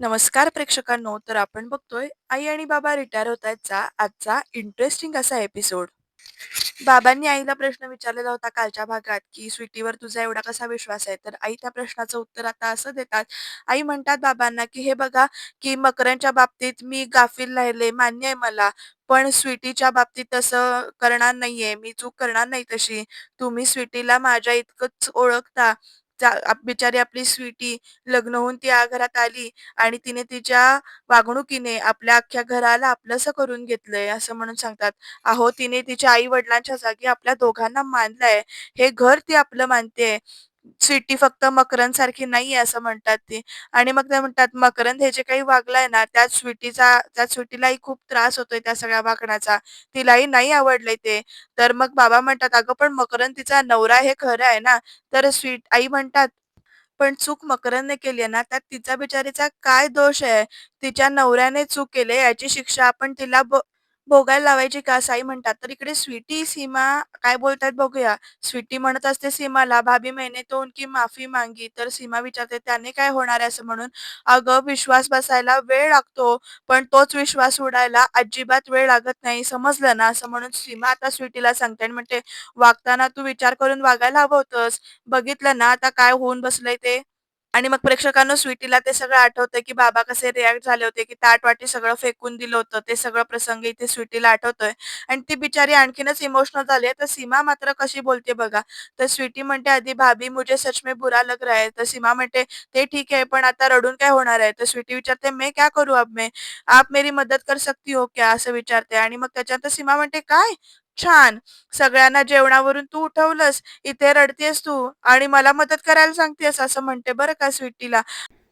नमस्कार प्रेक्षकांनो तर आपण बघतोय आई आणि बाबा रिटायर होत आहेतचा आजचा इंटरेस्टिंग असा एपिसोड बाबांनी आईला प्रश्न विचारलेला होता कालच्या भागात की स्वीटीवर तुझा एवढा कसा विश्वास आहे? तर आई त्या प्रश्नाचं उत्तर आता असं देतात. आई म्हणतात बाबांना की हे बघा की मकरांच्या बाबतीत मी गाफील राहिले मान्य आहे मला पण स्वीटीच्या बाबतीत तसं करणार नाहीये मी चूक करणार नाही तशी. तुम्ही स्वीटीला माझ्या इतकंच ओळखता जा- आप- बिचारी आपली स्वीटी लग्न होऊन ती या घरात आली आणि तिने तिच्या वागणुकीने आपल्या अख्ख्या घराला आपलंसं करून घेतलंय असं म्हणून सांगतात. अहो, तिने तिच्या आई-वडिलांच्या जागी आपल्या दोघांना मानलंय. हे घर ती आपलं मानतेय. स्वीटी फक्त मकरंदसारखी नाहीये असं म्हणतात ते. आणि मग ते म्हणतात मकरंद हे जे काही वागलाय ना, त्या स्वीटीचा त्या स्वीटीलाही खूप त्रास होतोय त्या सगळ्या वागण्याचा. तिलाही नाही आवडलंय ते. तर मग बाबा म्हणतात, "अगं, पण मकरंद तिचा नवरा हे खरं आहे ना." तर स्वीट आई म्हणतात पण चूक मकरंदने केली आहे ना, त्यात तिचा बिचारीचा काय दोष आहे? तिच्या नवऱ्याने चूक केली याची शिक्षा आपण तिला भोगायला लावायची का? साई म्हणतात. तर इकडे स्वीटी, सीमा काय बोलतायत बघूया. स्वीटी म्हणत असते सीमाला, "भाभी मैने तो उनकी माफी मांगी." तर सीमा विचारते, "त्याने काय होणार आहे?" असं म्हणून. "अगं, विश्वास बसायला वेळ लागतो, पण तोच विश्वास उडायला अजिबात वेळ लागत नाही. समजलं ना?" असं म्हणून सीमा आता स्वीटीला सांगते आणि म्हणते, "वागताना तू विचार करून वागायला हवं होतंस. बघितलं ना आता काय होऊन बसलंय ते. आणि मग प्रेक्षकांना स्वीटीला ते सगळं आठवतंय, की बाबा कसे रिॲक्ट झाले होते, की ताट-वाटी सगळं फेकून दिलं होतं. ते सगळं प्रसंग इथे स्वीटीला आठवतोय आणि ती बिचारी आणखीनच इमोशनल झाली आहे. तर सीमा मात्र कशी बोलते बघा. तर स्वीटी म्हणते आधी, "भाभी मुझे सच में बुरा लग रहा है." तर सीमा म्हणते, "ते ठीक आहे पण आता रडून काय होणार आहे?" तर स्वीटी विचारते, मे क्या करू अब मे आप मेरी मदत कर सकती हो क्या?" असं विचारते आणि मग त्याच्यानंतर सीमा म्हणते, "काय? छान! सगळ्यांना जेवणावरून तू उठवलंस. इथे रडतेस तू आणि मला मदत करायला सांगतेस असं म्हणते बरं का स्वीटीला.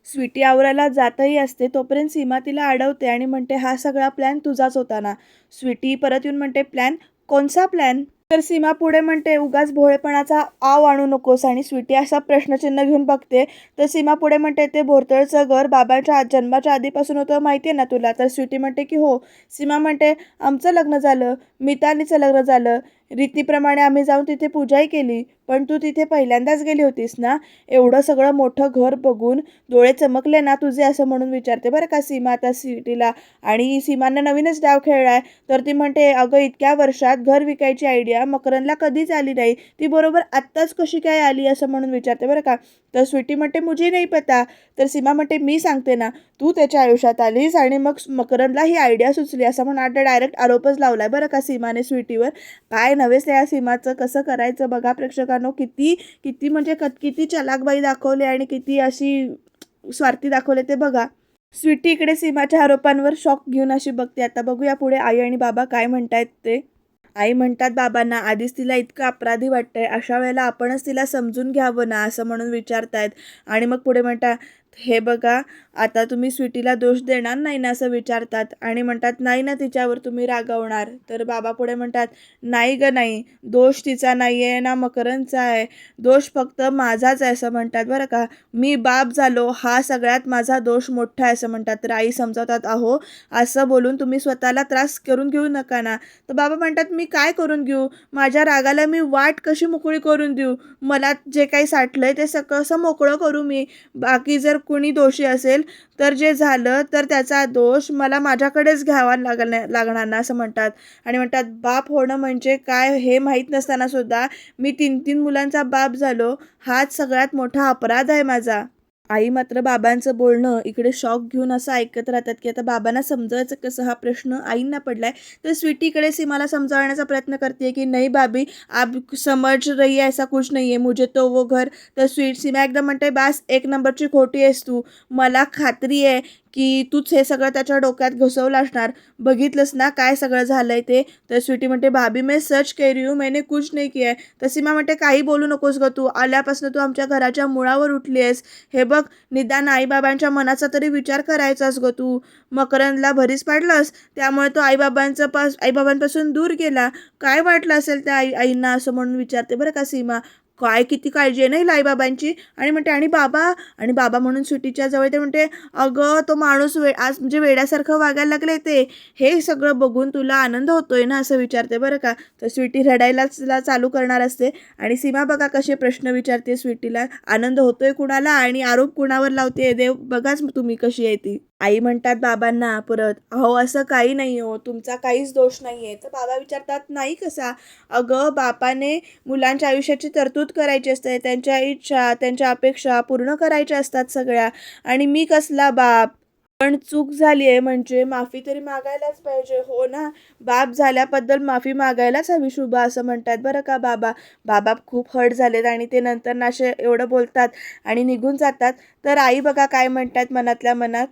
स्वीटी आवरायला जातही असते तोपर्यंत सीमा तिला अडवते आणि म्हणते हा सगळा प्लॅन तुझाच होता ना. स्वीटी परत येऊन म्हणते प्लॅन? कोणचा प्लॅन? तर सीमा पुढे म्हणते उगाच भोळेपणाचा आव आणू नकोस आणि स्वीटी असा प्रश्नचिन्ह घेऊन बघते. तर सीमा पुढे म्हणते ते भोरतळचं घर बाबांच्या जन्माच्या आधीपासून होतं माहिती आहे ना तुला? तर स्वीटी म्हणते की हो. सीमा म्हणते आमचं लग्न झालं मितालीचं लग्न झालं रीतीप्रमाणे आम्ही जाऊन तिथे पूजाही केली पण तू तिथे पहिल्यांदाच गेली होतीस ना? एवढं सगळं मोठं घर बघून डोळे चमकले ना तुझे असं म्हणून विचारते बरं का सीमा आता सिटीला? आणि सीमानं नवीनच डाव खेळलाय तर ती म्हणते अगं इतक्या वर्षात घर विकायची आयडिया मकरनला कधीच आली नाही. ती बरोबर आत्ताच कशी काय आली? असं म्हणून विचारते बरं का? तर स्वीटी म्हणते मुझे नाही पता. तर सीमा म्हणते मी सांगते ना तू त्याच्या आयुष्यात आलीस आणि मग मकरनला ही आयडिया सुचली. असं म्हणून आता डायरेक्ट आरोपच लावलाय बरं का सीमाने स्वीटीवर. काय नव्हेच या सीमाचं कसं करायचं बघा प्रेक्षकांनो किती किती म्हणजे क किती चलाकबाई दाखवली आणि किती अशी स्वार्थी दाखवले ते बघा. स्वीटी इकडे सीमाच्या आरोपांवर शॉक घेऊन अशी बघते. आता बघूया पुढे आई आणि बाबा काय म्हणतायत ते. आई म्हणतात बाबांना आधीच तिला इतकं अपराधी वाटतंय. अशा वेळेला आपणच तिला समजून घ्यावं ना असं म्हणून विचारतायत. आणि मग पुढे म्हणतात हे बघा आता तुम्ही स्वीटीला दोष देणार नाही ना असं विचारतात. आणि म्हणतात नाही ना तिच्यावर तुम्ही रागवणार. तर बाबा पुढे म्हणतात नाही ग नाही. दोष तिचा नाही आहे ना मकरंदचा आहे. दोष फक्त माझाच आहे असं म्हणतात बरं का. मी बाप झालो हा सगळ्यात माझा दोष मोठा आहे असं म्हणतात. तर आई समजावतात अहो असं बोलून तुम्ही स्वतःला त्रास करून घेऊ नका ना. तर बाबा म्हणतात मी काय करून घेऊ? माझ्या रागाला मी वाट कशी मोकळी करून देऊ? मला जे काही साठलं आहे ते सगळं असं मोकळं करू मी. बाकी जर कुणी दोषी असेल तर जे झालं तर त्याचा दोष मला माझ्याकडेच घ्यावा लागण्या लागणार ना असं म्हणतात. आणि म्हणतात बाप होणं म्हणजे काय हे माहीत नसताना सुद्धा मी तीन तीन मुलांचा बाप झालो. हाच सगळ्यात मोठा अपराध आहे माझा. आई मात्र बाबांचं बोलणं इकडे शॉक घेऊन असं ऐकत राहतात की आता बाबांना समजायचं कसं? हा प्रश्न आईंना पडलाय. तर स्वीटीकडे सीमाला समजावण्याचा प्रयत्न करते की नाही बाबी आप समज रही है ऐसा कुछ नाही आहे मुझे तो वो घर तर स्वीट सीमा एकदम म्हणते बास एक नंबरची खोटी आहेस तू. मला खात्री आहे की तूच हे सगळं त्याच्या डोक्यात घुसवलं असणार बघितलंस ना काय सगळं झालंय ते? तर स्वीटी म्हणते भाभी मैं सर्च केली हूँ मैंने कुछ नाही किया आहे. तर सीमा म्हणते काही बोलू नकोस ग तू. आल्यापासून तू आमच्या घराच्या मुळावर उठली आहेस हे बघ निदान आईबाबांच्या मनाचा तरी विचार करायचास ग तू. मकरंदला भरीस पाडलंस त्यामुळे तो आईबाबांचं पास आईबाबांपासून दूर गेला. काय वाटलं असेल त्या आई आईंना असं म्हणून विचारते बरं का सीमा? काय किती काळजी आहे नाही बाबांची आणि म्हणते आणि बाबा? आणि बाबा म्हणून सुटीच्या जवळ ते म्हणते अगं तो माणूस वे आज म्हणजे वेड्यासारखं वागायला लागले ते. हे सगळं बघून तुला आनंद होतोय ना? असं विचारते बरं का? तर स्वीटी रडायलाच ला चालू करणार असते आणि सीमा बघा कसे प्रश्न विचारते स्वीटीला. आनंद होतोय कुणाला आणि आरोप कुणावर लावते? देव बघाच तुम्ही कशी आहे ती. आई म्हणतात बाबांना परत अहो असं काही नाही हो. तुमचा काहीच दोष नाही आहे तर बाबा विचारतात नाही कसा? अगं बापाने मुलांच्या आयुष्याची तरतूद करायची असते त्यांच्या इच्छा त्यांच्या अपेक्षा पूर्ण करायच्या असतात सगळ्या. आणि मी कसला बाप? पण चूक झाली आहे म्हणजे माफी तरी मागायलाच पाहिजे. हो ना? बाप झाल्याबद्दल माफी मागायलाच हवी शुभा असं म्हणतात बरं का बाबा? बाबा खूप हर्ट झालेत आणि ते नंतर नाशे एवढं बोलतात आणि निघून जातात. तर आई बघा काय म्हणतात मनातल्या मनात.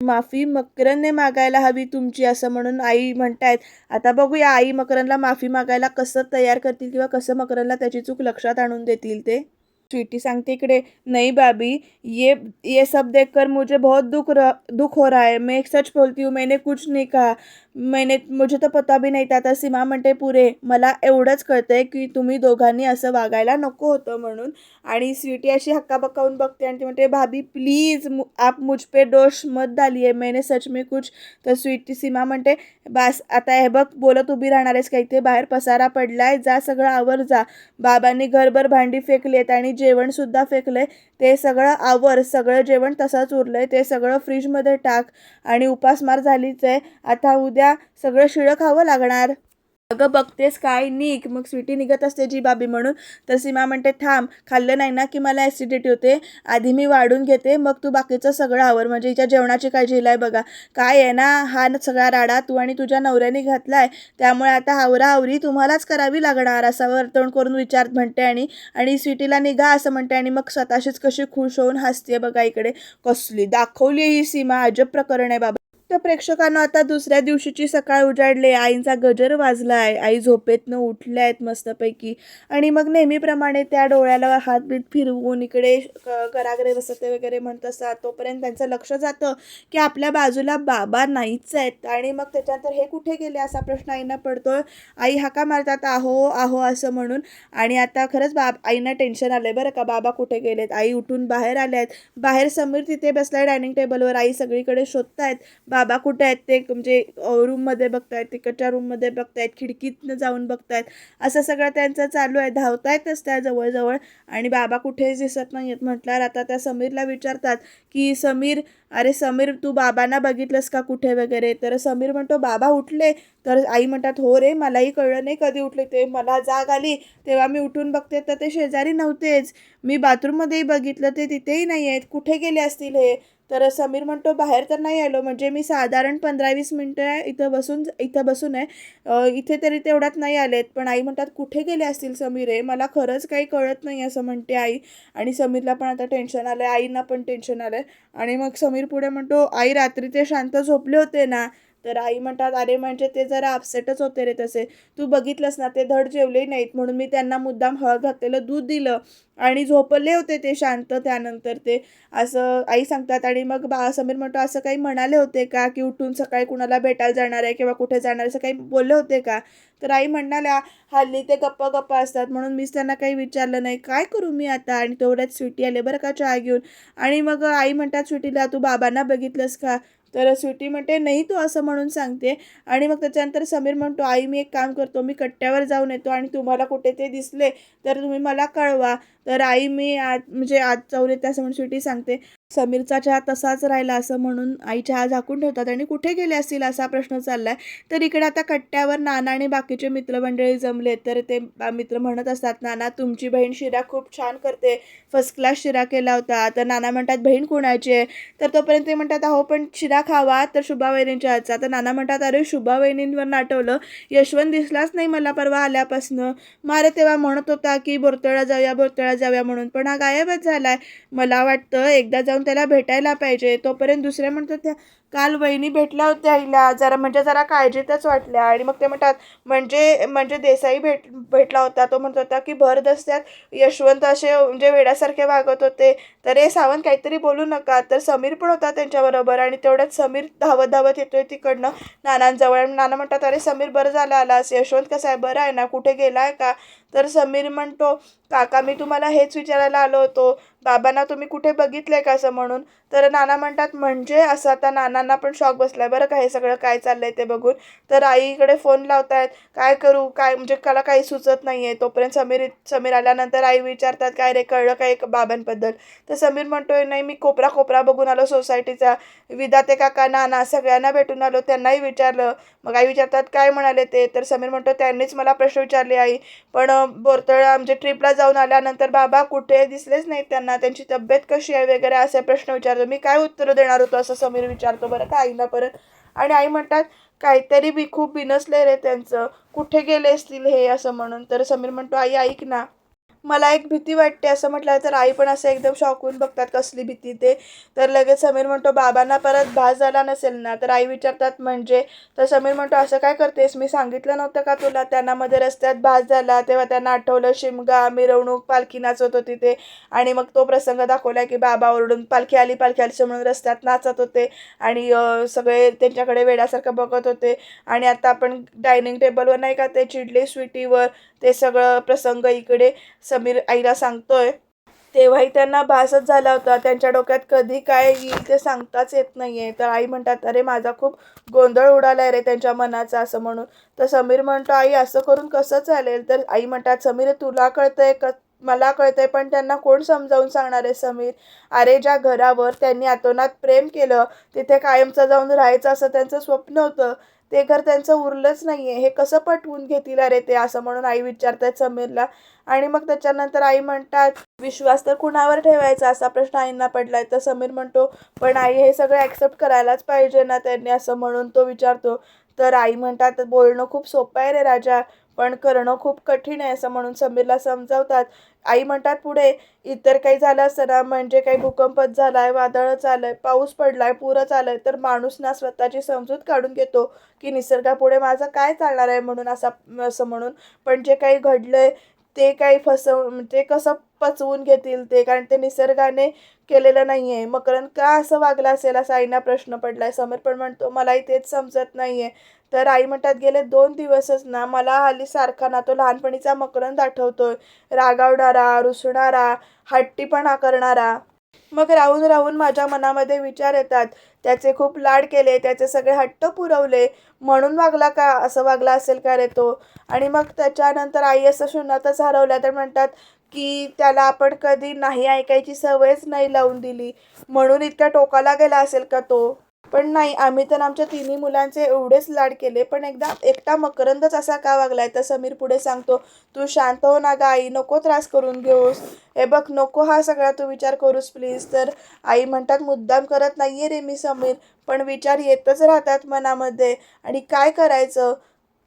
माफी मकरनने मागायला हवी तुमची असं म्हणून आई म्हणतायत. आता बघूया आई मकरनला माफी मागायला कसं तयार करतील किंवा कसं मकरनला त्याची चूक लक्षात आणून देतील ते? स्वीटी सांगते इकडे नहीं भाभी ये ये सब देखकर मुझे बहुत दुख र दुख हो रहा है। मैं सच बोलती हूँ मैंने कुछ नहीं कहा। मैंने मुझे तर पता भी नाही आता सीमा म्हणते पुरे। मला एवढंच कळतं आहे की तुम्ही दोघांनी असं वागायला नको होतं म्हणून. आणि स्वीटी अशी हक्काबक्कावून बघते आणि ती म्हणते भाभी प्लीज मु आप मुझ पे दोष मत डालिए. मैंने सच में कुछ तर स्वीटी सीमा म्हणते बास आता हे बघ बोलत उभी राहणार आहेस काही ते बाहेर पसारा पडलाय. जा सगळं आवर जा. बाबांनी घरभर भांडी फेकलेत आणि जेवणसुद्धा फेकलंय. ते सगळं आवर सगळं जेवण तसंच उरलंय. ते सगळं फ्रीजमध्ये टाक आणि उपासमार झालीच आहे. आता उद्या सगळं शिळं खावं लागणार. अगं बघतेस काय? निघ. मग स्वीटी निघत असते जी बाबी म्हणून. तर सीमा म्हणते थांब. खाल्लं नाही ना की मला ॲसिडिटी होते? आधी मी वाढून घेते मग तू बाकीचं सगळं आवर. म्हणजे हिच्या जेवणाची काळजी आहे बघा. काय आहे ना हा सगळा राडा तू आणि तुझ्या नवऱ्याने घातलाय. त्यामुळे आता आवरा आवरी तुम्हालाच करावी लागणार असा वर्तवण करून विचार म्हणते आणि आणि स्वीटीला निघा असं म्हणते आणि मग स्वतःशीच कशी खुश होऊन हसते बघा इकडे. कसली दाखवली ही सीमा. अजब प्रकरण आहे बाबा. तर प्रेक्षकांना आता दुसऱ्या दिवशीची सकाळ उजाडले. आईंचा गजर वाजला आहे आई झोपेतनं उठल्या आहेत मस्तपैकी. आणि मग नेहमीप्रमाणे त्या डोळ्याला हातबीत फिरवून इकडे क- करागरे बसते वगैरे म्हणत असतात. तोपर्यंत त्यांचं लक्ष जातं की आपल्या बाजूला बाबा नाहीच आहेत. आणि मग त्याच्यानंतर हे कुठे गेले असा प्रश्न आईंना पडतो आई हाका मारतात आहो आहो असं म्हणून. आणि आता खरंच बाब आईंना टेन्शन आलं आहे बरं का. बाबा कुठे गेलेत? आई उठून बाहेर आले आहेत बाहेर समीर तिथे बसलाय डायनिंग टेबलवर. आई सगळीकडे शोधतायत. बाबा कुठे आहेत ते म्हणजे रूममध्ये बघतायत तिकडच्या रूममध्ये बघतायत खिडकीतनं जाऊन बघतायत. असं सगळं त्यांचं चालू आहे. धावतायतच त्या जवळजवळ. आणि बाबा कुठेच दिसत नाही आहेत म्हटल्यावर आता त्या समीरला विचारतात की समीर अरे समीर तू बाबांना बघितलंस का कुठे वगैरे? तर समीर म्हणतो बाबा उठले. तर आई म्हणतात हो रे मलाही कळलं नाही कधी उठले ते. मला जाग आली. तेव्हा मी उठून बघते तर ते शेजारी नव्हतेच. मी बाथरूममध्येही बघितलं ते तिथेही नाही आहेत कुठे गेले असतील हे? तर समीर म्हणतो बाहेर तर नाही आलो. म्हणजे मी साधारण पंधरा वीस मिनटं इथं बसून इथं बसून आहे. इथे तरी तेवढ्यात नाही आलेत. पण आई म्हणतात कुठे गेले असतील समीर हे? मला खरंच काही कळत नाही असं म्हणते आई. आणि समीरला पण आता टेन्शन आलं आहे आईंना पण टेन्शन आलं आहे आणि मग समीर पुढे म्हणतो आई रात्री ते शांत झोपले होते ना. तर आई म्हणतात अरे म्हणजे ते जरा अपसेटच होते रे तसे. तू बघितलंस ना ते धड जेवले नाहीत. म्हणून मी त्यांना मुद्दाम हळद घातलेलं दूध दिलं आणि झोपले होते ते शांत त्यानंतर ते. असं आई सांगतात. आणि मग बा समीर म्हणतो असं काही म्हणाले होते का की उठून सकाळी कुणाला भेटायला जाणार आहे किंवा कुठे जाणार असं काही बोलले होते का? तर आई म्हणाल्या हल्ली ते गप्पा गप्पा असतात. म्हणून मीच त्यांना काही विचारलं नाही. काय करू मी आता? आणि तेवढ्यात स्वीटी आले बरं का चहा घेऊन? आणि मग आई म्हणतात स्वीटीला तू बाबांना बघितलंस का? तर स्वीटी म्हणते नाही तू असं म्हणून सांगते. आणि मग त्याच्यानंतर समीर म्हणतो आई मी एक काम करतो मी कट्ट्यावर जाऊन येतो आणि तुम्हाला कुठे ते दिसले तर तुम्ही मला कळवा. तर आई मी आत म्हणजे आत जाऊन येते असं म्हणून स्वीटी सांगते. समीरचा चहा तसाच राहिला असं म्हणून आई चहा झाकून ठेवतात आणि कुठे गेले असतील असा प्रश्न चाललाय. तर इकडे आता कट्ट्यावर नाना आणि बाकीचे मित्रमंडळी जमले. तर ते मित्र म्हणत असतात नाना तुमची बहीण शिरा खूप छान करते. फर्स्ट क्लास शिरा केला होता. तर नाना म्हणतात बहीण कोणाची आहे? तर तोपर्यंत ते म्हणतात अहो पण शिरा खावा. तर शुभा वहिनींच्या हातचा. तर नाना म्हणतात अरे शुभा वहिनींवर नाटवलं. यशवंत दिसलाच नाही मला परवा आल्यापासनं. मारे तेव्हा म्हणत होता की बोरतळा जाऊया बोरतळा जाऊया म्हणून. पण हा गायबच झालाय. मला वाटतं एकदा जाऊन त्याला भेटायला पाहिजे. तोपर्यंत दुसऱ्या म्हणतात त्या काल वहिनी भेटल्या होत्या आईला जरा म्हणजे जरा काळजीतच वाटल्या. आणि मग ते म्हणतात म्हणजे म्हणजे देसाई भेट भेटला होता. तो म्हणत होता की भरदस्त्यात यशवंत असे म्हणजे वेड्यासारखे वागत होते. तर हे सावंत काहीतरी बोलू नका. तर समीर पण होता त्यांच्याबरोबर आणि तेवढ्यात समीर धावत धावत येतोय तिकडनं नानांजवळ. नाना म्हणतात अरे समीर बरं झालं आलास. यशवंत कसा आहे? बरं आहे ना? कुठे गेला आहे का? तर समीर म्हणतो काका मी तुम्हाला हेच विचारायला आलो होतो. बाबांना तुम्ही कुठे बघितले का असं म्हणून? तर नाना म्हणतात म्हणजे असं आता नाना अण्णांना पण शॉक बसलाय. बरं का हे सगळं काय चाललंय ते बघून? तर आईकडे फोन लावतायत. काय करू? काय म्हणजे मला काही सुचत नाही आहे तोपर्यंत समीर समीर आल्यानंतर आई विचारतात काय रे कळलं काय बाबांबद्दल? तर समीर म्हणतोय नाही मी कोपरा कोपरा बघून आलो सोसायटीचा विदाते काका नाना सगळ्यांना भेटून आलो. त्यांनाही विचारलं. मग आई विचारतात काय म्हणाले ते? तर समीर म्हणतो त्यांनीच मला प्रश्न विचारले आई. पण बोरतळा म्हणजे ट्रिपला जाऊन आल्यानंतर बाबा कुठे दिसलेच नाहीत त्यांना. त्यांची तब्येत कशी आहे वगैरे असे प्रश्न विचारतो. मी काय उत्तर देणार होतो? असं समीर विचारतो. बरं का आईला परत. आणि आई म्हणतात काहीतरी बी खूप बिनसले रे त्यांचं. कुठे गेले असतील हे? असं म्हणून. तर समीर म्हणतो आई ऐक ना. मला एक भीती वाटते असं म्हटलं तर आई पण असं एकदम शॉकून बघतात कसली भीती ते. तर लगेच समीर म्हणतो बाबांना परत भास झाला नसेल ना? तर आई विचारतात म्हणजे? तर समीर म्हणतो असं काय करतेस? मी सांगितलं नव्हतं का तुला? त्यांना मध्ये रस्त्यात भास झाला तेव्हा त्यांना आठवलं शिमगा मिरवणूक पालखी नाचत होती ते. आणि मग तो प्रसंग दाखवला की बाबा ओरडून पालखी आली पालखी आली म्हणून रस्त्यात नाचत होते. आणि सगळे त्यांच्याकडे वेड्यासारखं बघत होते. आणि आता आपण डायनिंग टेबलवर नाही का ते चिडले स्वीटीवर ते सगळं प्रसंग इकडे समीर आईला सांगतोय. तेव्हाही त्यांना भासच झाला होता. त्यांच्या डोक्यात कधी काय येईल ते सांगताच येत नाहीये. तर आई म्हणतात अरे माझा खूप गोंधळ उडालाय रे त्यांच्या मनाचा असं म्हणून. तर समीर म्हणतो आई असं करून कसं चालेल? तर आई म्हणतात समीर तुला कळतंय क? मला कळतंय पण त्यांना कोण समजावून सांगणार आहे समीर? अरे ज्या घरावर त्यांनी आतोनात प्रेम केलं तिथे कायमचं जाऊन राहायचं असं त्यांचं स्वप्न होतं. ते घर त्यांचं उरलंच नाही आहे हे कसं पटवून घेतील? अरे ते असं म्हणून आई विचारतात समीरला. आणि मग त्याच्यानंतर आई म्हणतात विश्वास तर कुणावर ठेवायचा? असा प्रश्न आईंना पडलाय. तर समीर म्हणतो पण आई हे सगळं ॲक्सेप्ट करायलाच पाहिजे ना त्यांनी असं म्हणून तो विचारतो. तर आई म्हणतात बोलणं खूप सोपं आहे रे राजा. पण करणं खूप कठीण आहे असं म्हणून समीरला समजावतात. आई म्हणतात पुढे इतर काही झालं असतं ना म्हणजे काही भूकंपच झालाय वादळच आलंय पाऊस पडलाय पूरच आलंय तर माणूस ना स्वतःची समजूत काढून घेतो की निसर्गापुढे माझं काय चालणार आहे म्हणून असा असं म्हणून. पण जे काही घडलंय ते काही फसव ते कसं पचवून घेतील ते कारण ते निसर्गाने केलेलं नाही आहे मकरंद का असं वागलं असेल? असा आईना प्रश्न पडलाय. समीर पण म्हणतो मलाही तेच समजत नाही आहे तर आई म्हणतात गेले दोन दिवसच ना मला हल्ली सारखा ना तो लहानपणीचा मकरंद आठवतोय. रागावणारा रुसणारा हट्टीपणा करणारा मग राहून राहून माझ्या मनामध्ये विचार येतात. त्याचे खूप लाड केले त्याचे सगळे हट्ट पुरवले. म्हणून वागला का? असं वागला असेल का रे तो? आणि मग त्याच्यानंतर आई असं शून्यातच हरवल्या. तर म्हणतात की त्याला आपण कधी नाही ऐकायची सवयच नाही लावून दिली. म्हणून इतक्या टोकाला गेला असेल का तो? पण नाही आम्ही तर आमच्या तिन्ही मुलांचे एवढेच लाड केले. पण एकदा एकटा मकरंदच असा का वागलाय? तर समीर पुढे सांगतो तू शांत हो ना गा आई नको त्रास करून घेऊस. हे बघ नको हा सगळा तू विचार करूस प्लीज तर आई म्हणतात मुद्दाम करत नाहीये रे मी समीर. पण विचार येतच राहतात मनामध्ये. आणि काय करायचं?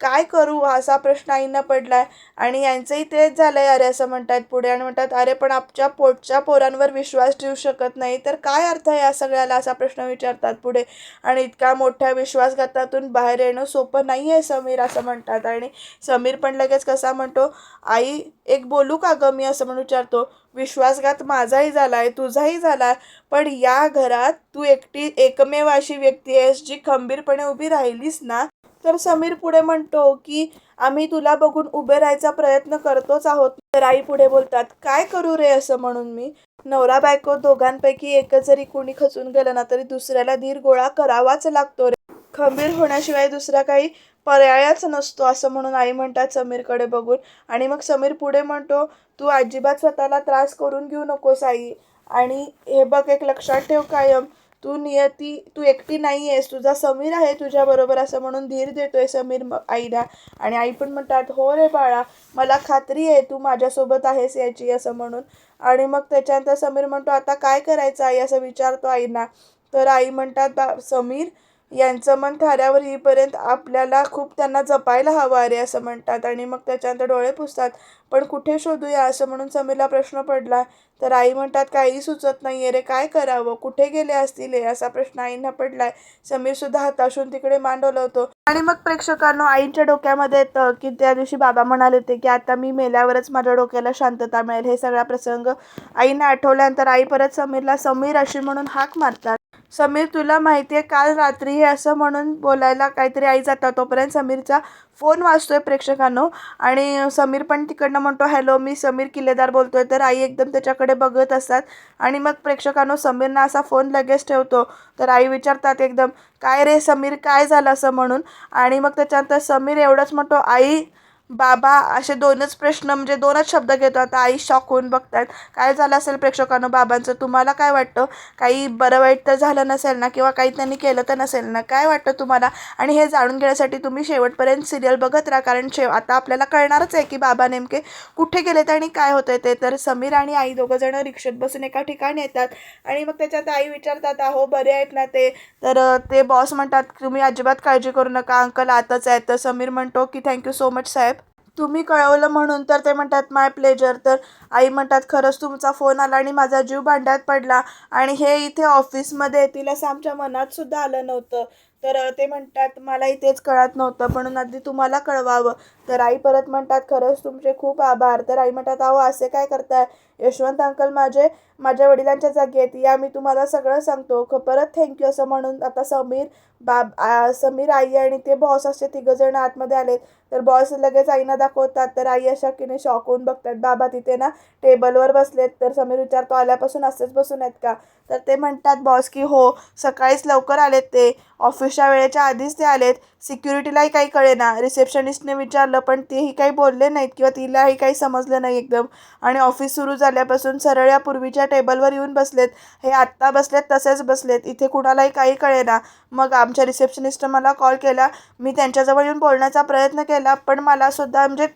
काय करू असा प्रश्न आईंना पडलाय. आणि यांचंही तेच झालंय. अरे असं म्हणतात पुढे आणि म्हणतात अरे पण आमच्या पोटच्या पोरांवर विश्वास ठेवू शकत नाही. तर काय अर्थ आहे या सगळ्याला असा प्रश्न विचारतात पुढे? आणि इतका मोठ्या विश्वासघातातून बाहेर येणं सोपं नाही आहे समीर असं म्हणतात. आणि समीर पण लगेच कसा म्हणतो आई एक बोलू का ग? मी असं म्हणून विचारतो. विश्वासघात माझाही झाला आहे तुझाही झाला पण या घरात तू एकटी एकमेव अशी व्यक्ती आहेस जी खंबीरपणे उभी राहिलीस ना तर समीर पुढे म्हणतो की आम्ही तुला बघून उभे राहायचा प्रयत्न करतोच आहोत. तर आई पुढे बोलतात काय करू रे असं म्हणून मी? नवरा बायको दोघांपैकी एकच जरी कोणी खचून गेलं ना तरी दुसऱ्याला धीर गोळा करावाच लागतो रे. खंबीर होण्याशिवाय दुसरा काही पर्यायच नसतो असं म्हणून आई म्हणतात समीरकडे बघून. आणि मग समीर पुढे म्हणतो तू अजिबात स्वतःला त्रास करून घेऊ नकोस आई. आणि हे बघ एक लक्षात ठेव कायम. तू नियती तू एकटी नाही आहेस तुझा समीर आहे तुझ्याबरोबर असं म्हणून धीर देतोय समीर आईला. आणि आई पण म्हणतात हो रे बाळा मला खात्री आहे तू माझ्यासोबत आहेस याची असं म्हणून. आणि मग त्याच्यानंतर समीर म्हणतो आता काय करायचं आई? असं विचारतो आईना. तर आई म्हणतात बा समीर यांचं मन थाऱ्यावर येईपर्यंत आपल्याला खूप त्यांना जपायला हवं अरे असं म्हणतात. आणि मग त्याच्यानंतर डोळे पुसतात. पण कुठे शोधूया असं म्हणून समीरला प्रश्न पडला. तर आई म्हणतात काही सुचत नाहीये रे काय करावं? कुठे गेले असतील असा प्रश्न आईंना पडलाय. समीर सुद्धा हाताशून तिकडे मांडवलं होतो. आणि मग प्रेक्षकांनो आईंच्या डोक्यामध्ये येतं की त्या दिवशी बाबा म्हणाले होते की आता मी मेल्यावरच माझ्या डोक्याला शांतता मिळेल. हे सगळा प्रसंग आईने आठवल्यानंतर आई परत समीरला समीर अशी म्हणून हाक मारतात. समीर तुला माहिती आहे काल रात्री हे असं म्हणून बोलायला काहीतरी आई जातात. तोपर्यंत समीरचा फोन वाचतोय प्रेक्षकांनो. आणि समीर पण तिकडनं म्हणतो हॅलो मी समीर किल्लेदार बोलतोय. तर आई एकदम त्याच्याकडे बघत असतात. आणि मग प्रेक्षकांनो समीरनं असा फोन लगेच ठेवतो. तर आई विचारतात एकदम काय रे समीर काय झालं असं म्हणून? आणि मग त्याच्यानंतर समीर एवढंच म्हणतो आई बाबा असे दोनच प्रश्न म्हणजे दोनच शब्द घेतो. आता आई शॉक होऊन बघतात. काय झालं असेल प्रेक्षकांनो बाबांचं? तुम्हाला काय वाटतं? काही बरं वाईट तर झालं नसेल ना? किंवा काही त्यांनी केलं तर नसेल ना? काय वाटतं तुम्हाला? आणि हे जाणून घेण्यासाठी तुम्ही शेवटपर्यंत सिरियल बघत राहा. कारण शेव आता आपल्याला कळणारच आहे की बाबा नेमके कुठे गेलेत आणि काय होतं ते. तर समीर आणि आई दोघं जण रिक्षेत बसून एका ठिकाणी येतात. आणि मग त्याच्यात आई विचारतात अहो बरे आहेत ना ते? तर ते बॉस म्हणतात तुम्ही अजिबात काळजी करू नका अंकल आताच आहेत. तर समीर म्हणतो की थँक्यू सो मच साहेब. तुम्ही कळवलं म्हणून तर ते म्हणतात माय प्लेजर तर आई म्हणतात खरंच तुमचा फोन आला आणि माझा जीव भांड्यात पडला. आणि हे इथे ऑफिसमध्ये येतील असं आमच्या मनात सुद्धा आलं नव्हतं. तर ते म्हणतात मला इथेच कळत नव्हतं म्हणून आधी तुम्हाला कळवावं. तर आई परत म्हणतात खरंच तुमचे खूप आभार. तर आई म्हणतात अहो असे काय करताय? यशवंत अंकल माझे माझ्या वडिलांच्या जागी आहेत. या मी तुम्हाला सगळं सांगतो. ख- परत थँक्यू असं म्हणून आता समीर बाब आ, समीर आई आणि ते बॉस असे तिघंजण आतमध्ये आले तर बॉस लगेच आईना दाखवतात. तर आई अशा किने शॉक होऊन बघतात बाबा तिथे ना टेबलवर बसलेत. तर समीर विचारतो आल्यापासून असेच बसून आहेत का? तर ते म्हणतात बॉस की हो सकाळीच लवकर आलेत ते. ऑफिसच्या वेळेच्या आधीच ते आलेत. सिक्युरिटीलाही काही कळेना. रिसेप्शनिस्टने विचारलं पण तेही काही बोलले नाहीत किंवा तिलाही काही समजलं नाही एकदम. आणि ऑफिस सुरू झाल्यापासून सरळ या पूर्वीच्या टेबलवर येऊन बसलेत. हे आत्ता बसलेत तसेच बसलेत. इथे कुणालाही काही कळेना. मग आमच्या रिसेप्शनिस्टनं मला कॉल केला. मी त्यांच्याजवळ येऊन बोलण्याचा प्रयत्न केला पण मला सुद्धा म्हणजे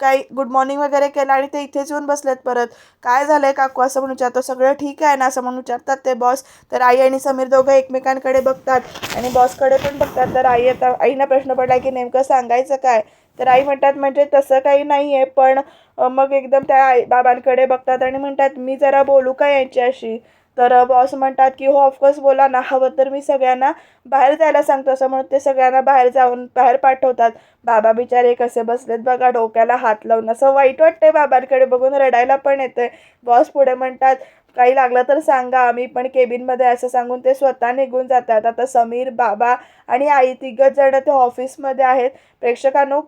काही गुड मॉर्निंग वगैरे केलं आणि ते इथेच येऊन बसलेत परत. काय झालं आहे काकू? असं म्हणून विचारतो. सगळं ठीक आहे ना? असं म्हणून विचारतात ते बॉस. तर आई आणि समीर दोघं एकमेकांकडे बघतात आणि बॉसकडे पण बघतात. तर आई आता आईला प्रश्न पडला की नेमकं सांगायचं काय? तर आई म्हणतात म्हणजे तसं काही नाही आहे पण मग एकदम त्या आई बाबांकडे बघतात आणि म्हणतात मी जरा बोलू का यांच्याशी? तर बॉस म्हणतात की हो ऑफकोर्स बोला ना हवं तर मी सगळ्यांना बाहेर जायला सांगतो. असं म्हणून ते सगळ्यांना बाहेर जाऊन बाहेर पाठवतात. बाबा बिचारे कसे बसलेत बघा डोक्याला हात लावून. असं वाईट वाटतंय बाबांकडे बघून रडायला पण येतंय. बॉस पुढे म्हणतात काही लागलं तर सांगा. आम्ही पण केबिनमध्ये असं सांगून ते स्वतः निघून जातात. आता समीर बाबा आणि आई तिघंच जण ते ऑफिसमध्ये आहेत. प्रेक्षकांनो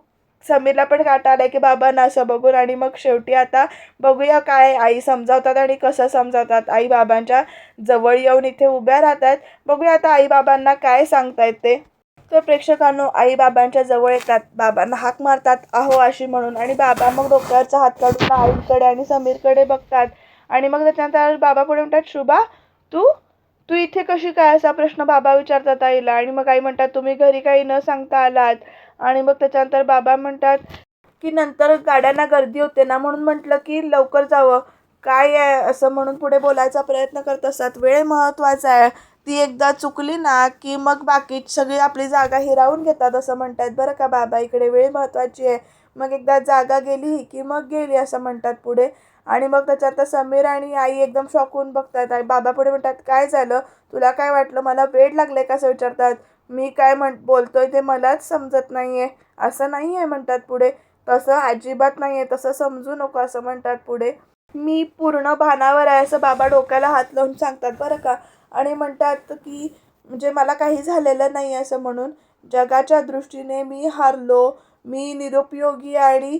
समीरला पण काटा आलाय की बाबा ना असं बघून आणि मग शेवटी आता बघूया काय आई समजावतात आणि कसं समजावतात. आई बाबांच्या जवळ येऊन इथे उभ्या राहतात बघूया आता आई बाबांना काय सांगतायत ते. तर प्रेक्षकांनो आई बाबांच्या जवळ येतात. बाबांना हाक मारतात. अहो अशी म्हणून आणि बाबा मग डोक्यावरचा हात काढून आईकडे आणि समीरकडे बघतात. आणि मग त्याच्यानंतर बाबा पुढे म्हणतात शुभा तू? तू इथे कशी काय असा प्रश्न बाबा विचारतात आईला? आणि मग आई म्हणतात तुम्ही घरी काही न सांगता आलात. आणि मग त्याच्यानंतर बाबा म्हणतात की नंतर गाड्यांना गर्दी होते ना म्हणून म्हटलं की लवकर जावं. काय आहे असं म्हणून पुढे बोलायचा प्रयत्न करत असतात. वेळ महत्त्वाचा आहे. ती एकदा चुकली ना की मग बाकी सगळी आपली जागा हिरावून घेतात असं म्हणतात. बरं का बाबा इकडे वेळ महत्त्वाची आहे. मग एकदा जागा गेली की मग गेली असं म्हणतात पुढे. आणि मग त्याच्यात समीर आणि आई एकदम शॉक होऊन बघतात. आई बाबा पुढे म्हणतात काय झालं? तुला काय वाटलं? मला वेड लागले का असं विचारतात. मी काय म्हण बोलतोय ते मलाच समजत नाही आहे असं नाही आहे म्हणतात पुढे. तसं अजिबात नाही आहे तसं समजू नको असं म्हणतात पुढे. मी पूर्ण भानावर आहे असं बाबा डोक्याला हात लावून सांगतात बरं का. आणि म्हणतात की म्हणजे मला काही झालेलं नाही असं म्हणून. जगाच्या दृष्टीने मी हारलो. मी निरुपयोगी आणि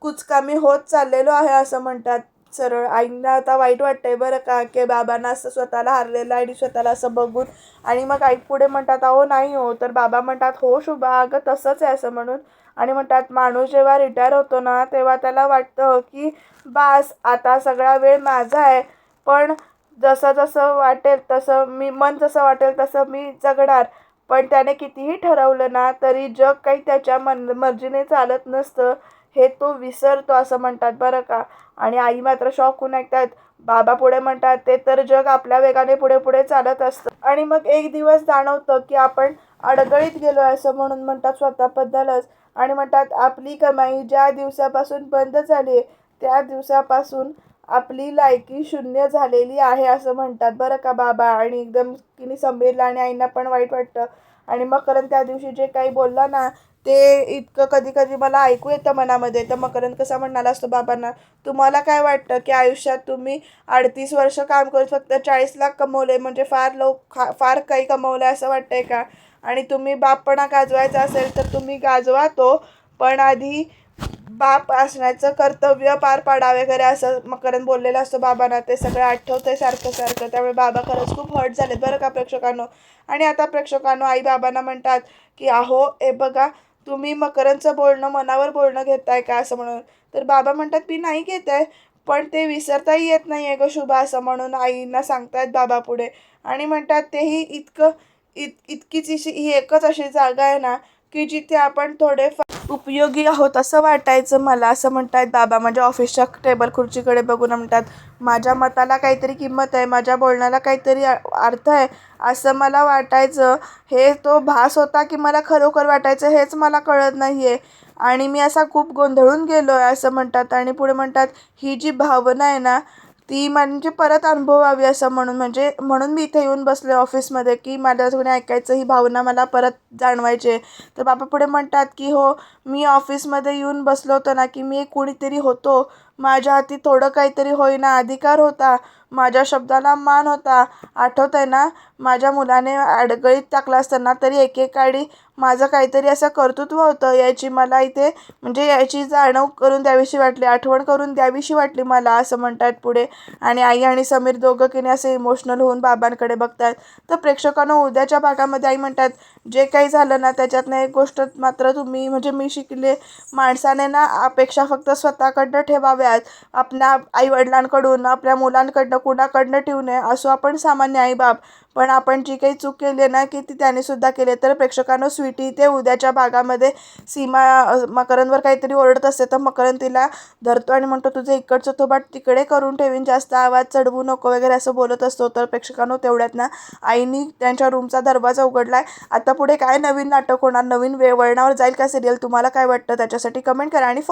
कुचकामी होत चाललेलो आहे असं म्हणतात. सरळ आईंना आता वाईट वाटतंय बरं का की बाबांना असं स्वतःला हारलेलं आणि स्वतःला असं बघून आणि मग आई पुढे म्हणतात अहो नाही हो. तर बाबा म्हणतात हो शुभा अगं तसंच आहे असं म्हणून आणि म्हणतात माणूस जेव्हा रिटायर होतो ना तेव्हा त्याला वाटतं की बास आता सगळा वेळ माझा आहे पण जसं जसं वाटेल तसं मी मन जसं वाटेल तसं मी जगणार. पण त्याने कितीही ठरवलं ना तरी जग काही त्याच्या मन मर्जीने चालत नसतं. हे तो विसरतो असं म्हणतात बरं का. आणि आई मात्र शॉक होऊन ऐकतात. बाबा पुढे म्हणतात ते तर जग आपल्या वेगाने पुढे पुढे चालत असतं. आणि मग एक दिवस जाणवतं की आपण अडगळीत गेलो असं म्हणून म्हणतात स्वतःबद्दलच आणि म्हणतात आपली कमाई ज्या दिवसापासून बंद झाली त्या दिवसापासून आपली लायकी शून्य झालेली आहे असं म्हणतात. बरं का बाबा? आणि एकदम तिने समीरला आणि आईंना पण वाईट वाटतं. आणि मकरंद त्या दिवशी जे काही बोलला ना ते इतकं कधी कधी मला ऐकू येतं मनामध्ये. तर मकरंद कसा म्हणाला असतो बाबांना तुम्हाला काय वाटतं की आयुष्यात तुम्ही अडतीस वर्ष काम करून फक्त चाळीस लाख कमवले म्हणजे फार लोक खा फार काही कमवलं असं वाटतंय का? आणि तुम्ही बापपणा गाजवायचा असेल तर तुम्ही गाजवा तो. पण आधी बाप असण्याचं कर्तव्य पार पाडावे वगैरे असं मकरन बोललेलं असतं बाबांना. ते सगळं आठवतंय सारखं सारखं. त्यामुळे बाबा खरंच खूप हर्ट झालेत बरं का प्रेक्षकांनो? आणि आता प्रेक्षकांनो आई बाबांना म्हणतात की अहो हे बघा तुम्ही मकरंदचं बोलणं मनावर बोलणं घेताय का? असं म्हणून. तर बाबा म्हणतात मी नाही घेत आहे पण ते विसरताही येत नाही आहे ग शुभा असं म्हणून आईंना सांगतायत बाबा पुढे. आणि म्हणतात तेही इतकं इत इतकीच अशी ही एकच अशी जागा आहे ना की जिथे आपण थोडेफार उपयोगी आहोत असं वाटायचं मला. असं म्हणतायत बाबा माझ्या ऑफिसच्या टेबल खुर्चीकडे बघून म्हणतात. माझ्या मताला काहीतरी किंमत आहे माझ्या बोलण्याला काहीतरी अर्थ आहे असं मला वाटायचं. हे तो भास होता की मला खरोखर वाटायचं हेच मला कळत नाही आहे आणि मी असा खूप गोंधळून गेलो आहे असं म्हणतात. आणि पुढे म्हणतात ही जी भावना आहे ना ती म्हणजे परत अनुभवावी असं म्हणून म्हणजे म्हणून मी इथे येऊन बसले ऑफिसमध्ये की माझ्या कोणी ऐकायचं ही भावना मला परत जाणवायची. आहे तर बाबा पुढे म्हणतात की हो मी ऑफिसमध्ये येऊन बसलो होतो ना की मी एक कुणीतरी होतो. माझ्या हाती थोडं काहीतरी होईना अधिकार होता. माझ्या शब्दाला मान होता. आठवत आहे ना माझ्या मुलाने अडगळीत टाकला असताना तरी एकेकाळी माझं काहीतरी असं कर्तृत्व होतं. याची मला इथे म्हणजे याची जाणीव करून द्यावीशी वाटली आठवण करून द्यावीशी वाटली मला असं म्हणतात पुढे. आणि आई आणि समीर दोघं की असे इमोशनल होऊन बाबांकडे बघतात. तर प्रेक्षकांना उद्याच्या भागामध्ये आई म्हणतात जे काही झालं ना त्याच्यातनं एक गोष्ट मात्र तुम्ही म्हणजे मी शिकले. माणसाने ना अपेक्षा फक्त स्वतःकडनं ठेवाव्यात. आपल्या आईवडिलांकडून आपल्या मुलांकडनं कुणाकडनं ठेवू नये असो आपण सामान्य आईबाप पण आपण जी काही चूक केली आहे ना की ती त्याने सुद्धा केली आहे. तर प्रेक्षकांनो स्वीटी ते उद्याच्या भागामध्ये सीमा मकरंदवर काहीतरी ओरडत असते. तर मकरंद तिला धरतो आणि म्हणतो तुझं इकडचं थोबाट तिकडे करून ठेवीन. जास्त आवाज चढवू नको वगैरे असं बोलत असतो. तर प्रेक्षकांनो तेवढ्यात ना आईनी त्यांच्या रूमचा दरवाजा उघडला आहे आता पुढे काय नवीन नाटक होणार? नवीन वे वळणावर जाईल का सिरियल? तुम्हाला काय वाटतं? त्याच्यासाठी कमेंट करा आणि